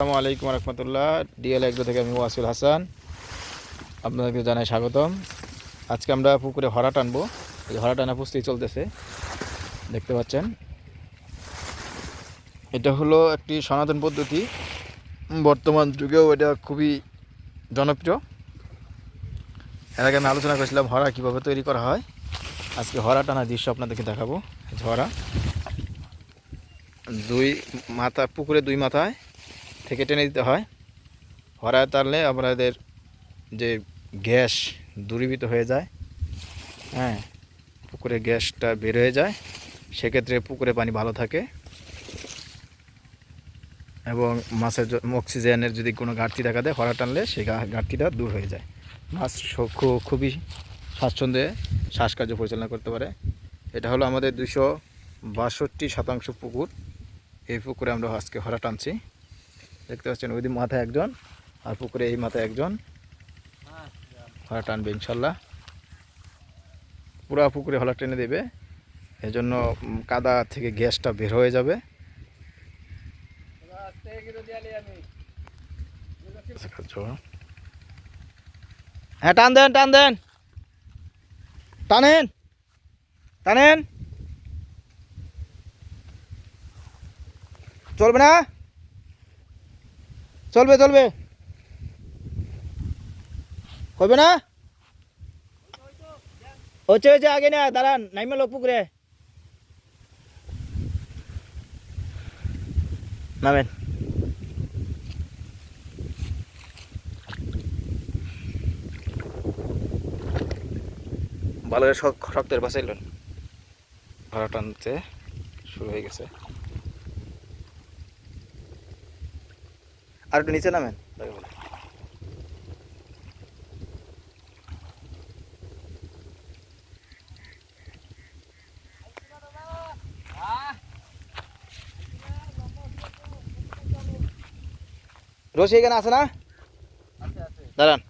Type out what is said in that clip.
আসসালামু আলাইকুম রহমতুল্লাহ। DL agro থেকে আমি ওয়াসিল হাসান। আপনাদেরকে জানাই স্বাগতম। আজকে আমরা পুকুরে হরা টানবো। এই হরা টানা প্রস্তুতি চলতেছে। দেখতে পাচ্ছেন। এটা হলো একটি সনাতন পদ্ধতি। বর্তমান যুগেও এটা খুবই জনপ্রিয়। এর আগে আমি আলোচনা করেছিলাম হরা কীভাবে তৈরি করা হয়। আজকে হরা টানা দৃশ্য আপনাদেরকে দেখাবো। হরা। দুই মাথা পুকুরে দুই মাথায় থেকে টেনে দিতে হয়। হরায় টানলে আমাদের যে গ্যাস দূরীভূত হয়ে যায় হ্যাঁ পুকুরে গ্যাসটা বের হয়ে যায়, সেক্ষেত্রে পুকুরে পানি ভালো থাকে এবং মাছের অক্সিজেনের যদি কোনো ঘাটতি দেখা দেয় হরা টানলে সেই ঘাটতিটা দূর হয়ে যায়। মাছ খুবই স্বাচ্ছন্দ্যে শ্বাসকার্য পরিচালনা করতে পারে। এটা হলো আমাদের দুশো বাষট্টি শতাংশ পুকুর। এই পুকুরে আমরা আজকে হরা টানছি দেখতে পাচ্ছেন ওই মাথায় একজন আর পুকুরে এই মাথায় একজন। হলা টানবে ইনশাল্লাহ। পুরা পুকুরে হলা টেনে দেবে। এই জন্য কাদা থেকে গ্যাসটা বের হয়ে যাবে। হ্যাঁ টান দেন টান দেন। টানেন টানেন। চলবে না? চলবে চলবে। হবে না? হচ্ছে হচ্ছে, আগে না, দাঁড়ান, নাইমে লোক পুকুরে। নামেন। ভালো শক্তের এলেন ভাড়া টানতে শুরু হয়ে গেছে। আর একটু নিচে নামেন। দরকার হলে। রশি এখানে আছে না? দাঁড়ান।